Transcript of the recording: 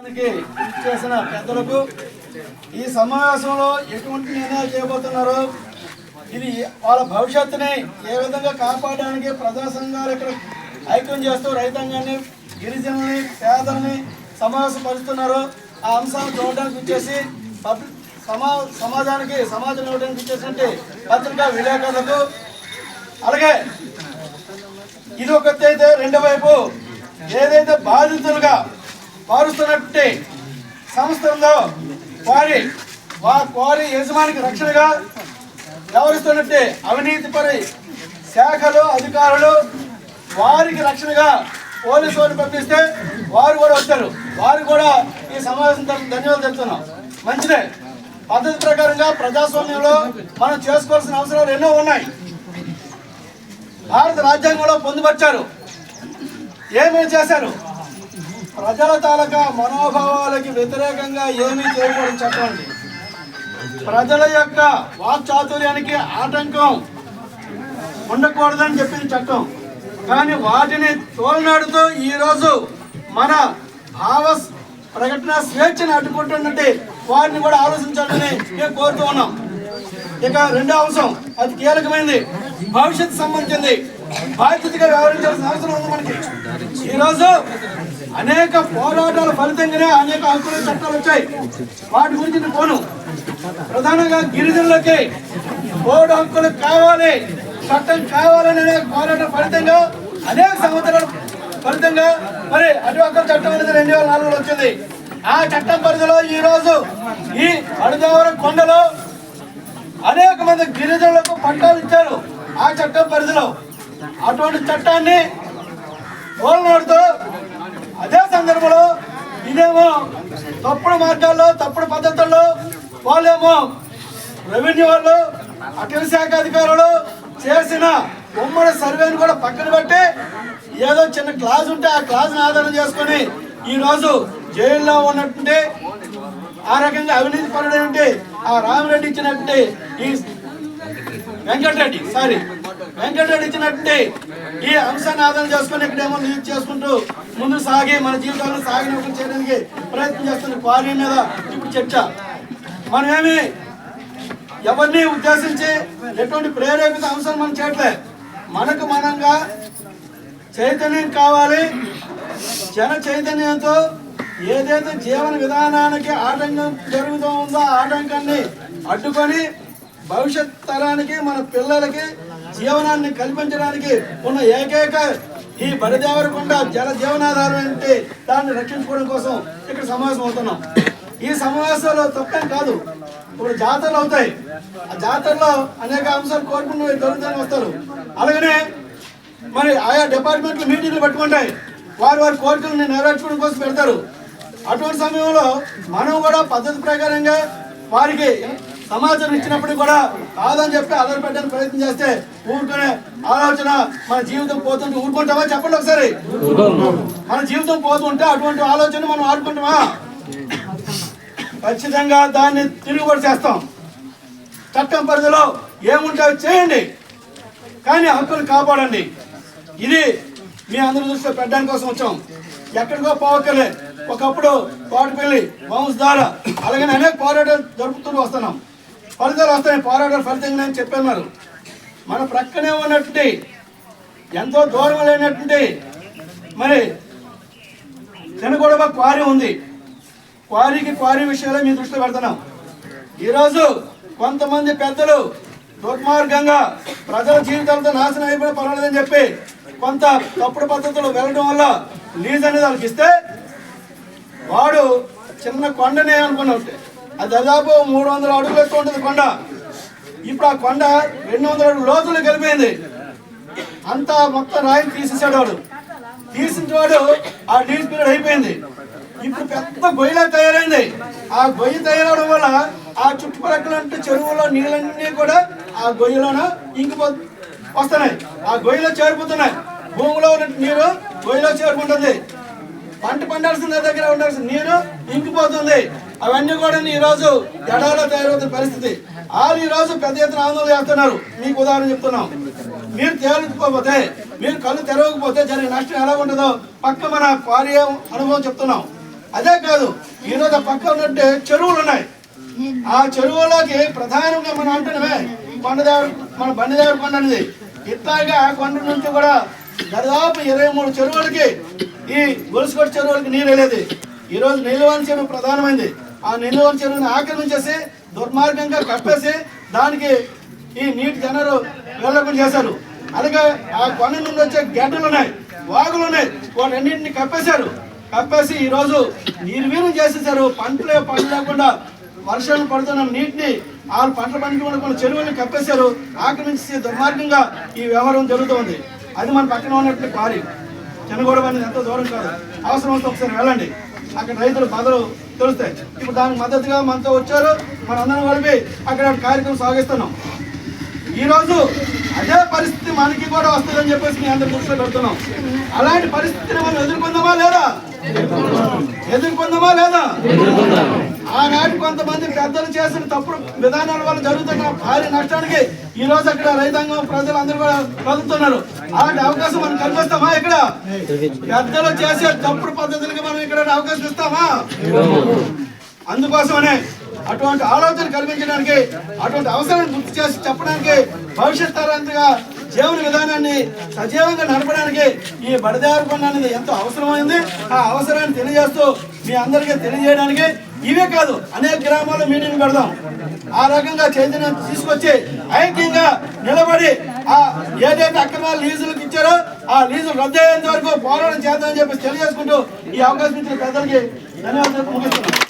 చేసిన పెద్దలకు ఈ సమావేశంలో ఎటువంటి నిర్ణయాలు చేయబోతున్నారో ఇది వాళ్ళ భవిష్యత్తుని ఏ విధంగా కాపాడడానికి ప్రజా సంఘాలు ఇక్కడ ఐక్యం చేస్తూ రైతాంగాన్ని గిరిజనుల్ని పేదల్ని సమావేశపరుస్తున్నారో ఆ అంశాలు చూడడానికి వచ్చేసి సమా సమాజానికి సమాజం ఇవ్వడానికి ఇచ్చేసినట్టు పత్రికా విలేకరులకు అలాగే ఇది ఒక రెండు అయితే రెండో వైపు ఏదైతే బాధితులుగా మారుస్తున్నట్టు సంస్థ వారి వారి యజమానికి రక్షణగా వ్యవహరిస్తున్నట్టే అవినీతి పరి శాఖలు అధికారులు వారికి రక్షణగా పోలీసు వారిని పంపిస్తే వారు కూడా వచ్చారు. వారు కూడా ఈ సమావేశం ధన్యవాదాలు చెప్తున్నాం మంచిదే. పద్ధతి ప్రకారంగా ప్రజాస్వామ్యంలో మనం చేసుకోవాల్సిన అవసరాలు ఎన్నో ఉన్నాయి. భారత రాజ్యాంగంలో పొందుపరిచారు. ఏమేమి చేశారు? ప్రజల తాలూకా మనోభావాలకి వ్యతిరేకంగా ఏమీ చేయకూడదు చట్టం అండి ప్రజల యొక్క వాక్చాతుర్యానికి ఆటంకం ఉండకూడదని చెప్పింది చట్టం. కానీ వాటిని తోలనాడుతూ ఈరోజు మన భావ ప్రకటన స్వేచ్ఛను అడ్డుకుంటున్నట్టు వారిని కూడా ఆలోచించాలని మేము కోరుతూ ఉన్నాం. ఇక రెండో అంశం అది కీలకమైనది భవిష్యత్తు సంబంధించింది. బాధ్యతగా వ్యవహరించాల్సిన అవసరం ఉంది మనకి. ఈరోజు అనేక పోరాటాల ఫలితంగానే అనేక హక్కుల చట్టాలు వచ్చాయి. వాటి గురించి నేను పోను. ప్రధానంగా గిరిజనులకి ఓటు హక్కులు కావాలి చట్టం కావాలని అనేక పోరాటం ఫలితంగా అనేక సంవత్సరాల ఫలితంగా మరి అటు హక్కుల చట్టం అనేది రెండు వేల నాలుగులో వచ్చింది. ఆ చట్టం పరిధిలో ఈ రోజు ఈ అడుగవరం కొండలో అనేక మంది గిరిజనులకు పట్టాలు ఇచ్చారు ఆ చట్టం పరిధిలో. అటువంటి చట్టాన్ని ఓలనాడుతూ అదే సందర్భంలో ఇదేమో తప్పుడు మార్గాల్లో తప్పుడు పద్ధతుల్లో వాళ్ళేమో రెవెన్యూ వాళ్ళు అటవీ శాఖ అధికారులు చేసిన ఉమ్మడి సర్వేను కూడా పక్కన పెట్టి ఏదో చిన్న క్లాజ్ ఉంటే ఆ క్లాజ్ని ఆధారం చేసుకొని ఈ రోజు జైల్లో ఉన్నటువంటి ఆ రకంగా అవినీతి పరుడైనటువంటి ఆ రామిరెడ్డి ఇచ్చినటువంటి ఈ వెంకటరెడ్డి సారీ వెంకటరెడ్డి ఇచ్చినట్టు ఈ అంశాన్ని ఆధారం చేసుకొని ఇక్కడేమో లీడ్ చేసుకుంటూ ముందు సాగి మన జీవితాలను సాగినప్పుడు చేయడానికి ప్రయత్నం చేస్తున్న క్వారీ మీద ఇప్పుడు చర్చ. మనమేమి ఎవరిని ఉద్దేశించి ఎటువంటి ప్రేరేపిత అంశం మనం చేయట్లే. మనకు మనంగా చైతన్యం కావాలి. జన చైతన్యంతో ఏదైతే జీవన విధానానికి ఆటంకం జరుగుతూ ఉందో ఆ ఆటంకాన్ని అడ్డుకొని భవిష్యత్ తరానికి మన పిల్లలకి జీవనాన్ని కల్పించడానికి ఉన్న ఏకైక ఈ బలిదేవరకొండ జల జీవనాధారం అంటే దాన్ని రక్షించుకోవడం కోసం ఇక్కడ సమావేశం అవుతున్నాం. ఈ సమావేశాలు తప్పేం కాదు. ఇప్పుడు జాతరలు అవుతాయి. ఆ జాతరలో అనేక అంశాలు కోరుకుని దొరుకుతానే వస్తారు. అలాగనే మరి ఆయా డిపార్ట్మెంట్లు మీటింగ్లు పెట్టుకుంటాయి. వారి వారి కోరికలను నెరవేర్చుకోవడం కోసం పెడతారు అటువంటి సమయంలో మనం కూడా పద్ధతి ప్రకారంగా వారికి సమాచారం ఇచ్చినప్పుడు కూడా కాదని చెప్పి అలరి పెట్టడానికి ప్రయత్నం చేస్తే ఊరుకునే ఆలోచన మన జీవితం పోతుంటే ఊరుకుంటామా? చెప్పండి ఒకసారి. మన జీవితం పోతుంటే అటువంటి ఆలోచన మనం ఆడుకుంటామా? ఖచ్చితంగా దాన్ని తిరుగుబడి చేస్తాం. చట్టం పరిధిలో ఏముంటాయో చేయండి. కానీ హక్కులు కాపాడండి. ఇది మీ అందరి దృష్టిలో పెట్టడానికి కోసం వచ్చాం. ఎక్కడికో పోవక్కర్లే. ఒకప్పుడు తోటపల్లి వంశధార అలాగే అనేక పోరాటాలు జరుపుతూ వస్తున్నాం. ఫలితాలు వస్తాయి పోరాటాలు ఫలితంగా అని చెప్పన్నారు మన ప్రక్కనే ఉన్నటువంటి ఎంతో దూరం లేనటువంటి మరి తినగొడవ క్వారీ ఉంది. క్వారీకి క్వారీ విషయాలే మీ దృష్టిలో పెడుతున్నాం. ఈరోజు కొంతమంది పెద్దలు దుర్మార్గంగా ప్రజల జీవితాలతో నాశనం అయిపోయి పర్వాలేదని చెప్పి కొంత తప్పుడు పద్ధతులు వెళ్ళడం వల్ల లీజ్ అనేది వాళ్ళకి ఇస్తే వాడు చిన్న కొండనే అనుకున్నాడు అది దాదాపు మూడు వందల అడుగులు ఎక్కువ ఉంటుంది కొండ. ఇప్పుడు ఆ కొండ రెండు వందల అడుగులు లోతులు కలిపింది అంతా మొత్తం రాయిని తీసేసాడు వాడు తీసిన వాడు ఆ లీజ్ పీరియడ్ అయిపోయింది. ఇప్పుడు పెద్ద గొయ్యిలా తయారైంది. ఆ గొయ్యి తయారవడం వల్ల ఆ చుట్టుపక్కల చెరువులో నీళ్ళన్నీ కూడా ఆ గొయ్యిలోన ఇంకిపో వస్తున్నాయి. ఆ గొయ్యిలో చేరిపోతున్నాయి. భూమిలో ఉన్న నీరు గొయ్యిలో చేరుకుంటుంది. పంట పండాల్సిన దగ్గర ఉండాల్సిన నీరు ఇంకిపోతుంది. అవన్నీ కూడా ఈ రోజు ఎడాలో తయారవుతున్న పరిస్థితి. వాళ్ళు ఈ రోజు పెద్ద ఎత్తున ఆందోళన చేస్తున్నారు. మీకు ఉదాహరణ చెప్తున్నాం. మీరు తేలిపోతే మీరు కళ్ళు తెరవకపోతే జరిగే నష్టం ఎలా ఉంటుందో పక్క మన క్వారీ అనుభవం చెప్తున్నాం. అదే కాదు ఈరోజు పక్క ఉన్నట్టే చెరువులు ఉన్నాయి. ఆ చెరువులోకి ప్రధానంగా మనం అంటున్నవే కొండదేవరు మన బండిదేవర కొండ అనేది. ఇట్లాగా ఆ కొండ నుంచి కూడా దాదాపు ఇరవై మూడు చెరువులకి ఈ గొలుసుకొట్టు చెరువులకి నీరు వెళ్ళేది. ఈ రోజు అని చెరువు ప్రధానమైంది. ఆ నీలవాని చెరువుని ఆక్రమించేసి దుర్మార్గంగా కప్పేసి దానికి ఈ నీటి జనరు వెళ్ళకుండా చేశారు. అలాగే ఆ కొండ నుండి వచ్చే గడ్డలు ఉన్నాయి వాగులు ఉన్నాయి వాటన్నింటిని కప్పేశారు. కప్పేసి ఈరోజు నిర్వీర్యం చేసేసారు. పంటలే పంట లేకుండా వర్షాలు పడుతున్న నీటిని ఆ పంట కొన్ని చెరువుని కప్పేశారు. ఆక్రమించి దుర్మార్గంగా ఈ వ్యవహారం జరుగుతోంది. అది మన పక్కన ఉన్నట్టు క్వారీ. చెనగూడెం అనేది ఎంతో దూరం కాదు. అవసరం వస్తే ఒకసారి వెళ్ళండి. అక్కడ రైతులు బాధలు తెలుస్తాయి. ఇప్పుడు దానికి మద్దతుగా మనతో వచ్చారు. మనందరం కలిపి అక్కడ కార్యక్రమం సాగిస్తున్నాం. ఈ రోజు అదే పరిస్థితి మనకి కూడా వస్తుందని చెప్పేసి మీ అందరు దృష్టిలో పెడుతున్నాం. అలాంటి పరిస్థితిని మనం ఎదుర్కొందామా లేదా? ఎదుర్కొందామా లేదా? ఆనాటి కొంతమంది పెద్దలు చేసిన తప్పుడు విధానాల వల్ల జరుగుతున్న భారీ నష్టానికి ఈ రోజు అక్కడ రైతాంగం ప్రజలందరూ కూడా బతుకుతున్నారు అలాంటి అవకాశం మనం కల్పిస్తామా ఇక్కడ? పెద్దలు చేసే తప్పుడు పద్ధతులకి మనం ఇక్కడ అవకాశం ఇస్తామా? అందుకోసమనే అటువంటి ఆలోచన కల్పించడానికి అటువంటి అవసరాన్ని గుర్తు చేసి చెప్పడానికి భవిష్యత్ తరంగా జీవన విధానాన్ని సజీవంగా నడపడానికి ఈ బడిదారకొండ అనేది ఎంతో అవసరమైంది. ఆ అవసరాన్ని తెలియజేస్తూ మీ అందరికీ తెలియజేయడానికి ఇవే కాదు అనేక గ్రామాల్లో మీటింగ్ పెడదాం. ఆ రకంగా చైతన్యం తీసుకొచ్చి ఐక్యంగా నిలబడి ఆ ఏదైతే అక్రమాలు లీజులకు ఇచ్చారో ఆ లీజులు రద్దు అయ్యేంత వరకు పోరాటం చేద్దామని చెప్పి తెలియజేసుకుంటూ ఈ అవకాశం ఇచ్చిన పెద్దలకి ధన్యవాదాలు ముగిస్తున్నాం